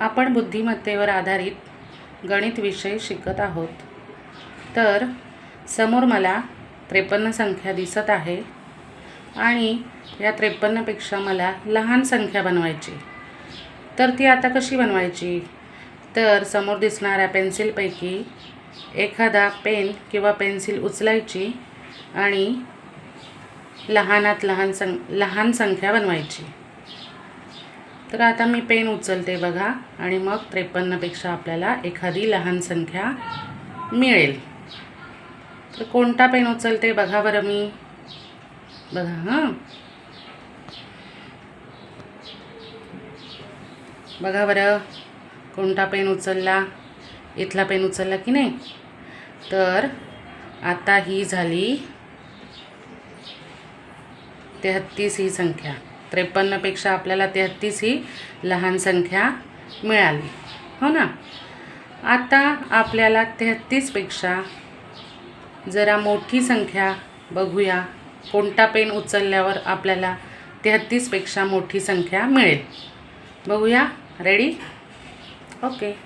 आपण बुद्धिमत्तेवर आधारित गणित विषय शिकत आहोत. तर समोर मला त्रेपन्न संख्या दिसत आहे आणि या त्रेपन्नपेक्षा मला लहान संख्या बनवायची. तर ती आता कशी बनवायची? तर समोर दिसणाऱ्या पेन्सिलपैकी एखादा पेन किंवा पेन्सिल उचलायची आणि लहानात लहान सं लहान संख्या बनवायची. तर आता मी पेन उचलते बघा आणि मग त्रेपन्नपेक्षा आपल्याला एखादी लहान संख्या मिळेल. तर कोणता पेन उचलते बघा बरं मी. बघा हां. बघा बरं कोणता पेन उचलला इथला पेन उचलला की नाही? तर आता ही झाली तेहत्तीस ही संख्या. त्रेपन्नपेक्षा आपल्याला तेहत्तीस ही लहान संख्या मिळाली. हो ना? आता आपल्याला तेहत्तीसपेक्षा जरा मोठी संख्या बघूया. कोणता पेन उचलल्यावर आपल्याला तेहत्तीसपेक्षा मोठी संख्या मिळेल? बघूया. रेडी ओके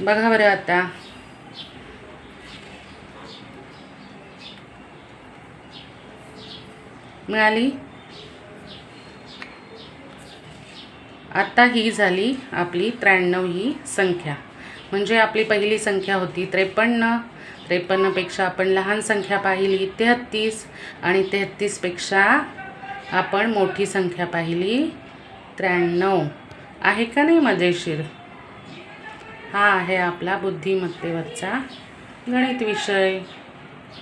बघा बरं आता. मिळाली. आता ही झाली आपली त्र्याण्णव ही संख्या. म्हणजे आपली पहिली संख्या होती त्रेपन्न. त्रेपन्नपेक्षा आपण लहान संख्या पाहिली तेहत्तीस. आणि तेहत्तीसपेक्षा आपण मोठी संख्या पाहिली त्र्याण्णव. आहे का नाही मजेशीर? हा आहे आपला बुद्धिमत्तेवरचा गणित विषय.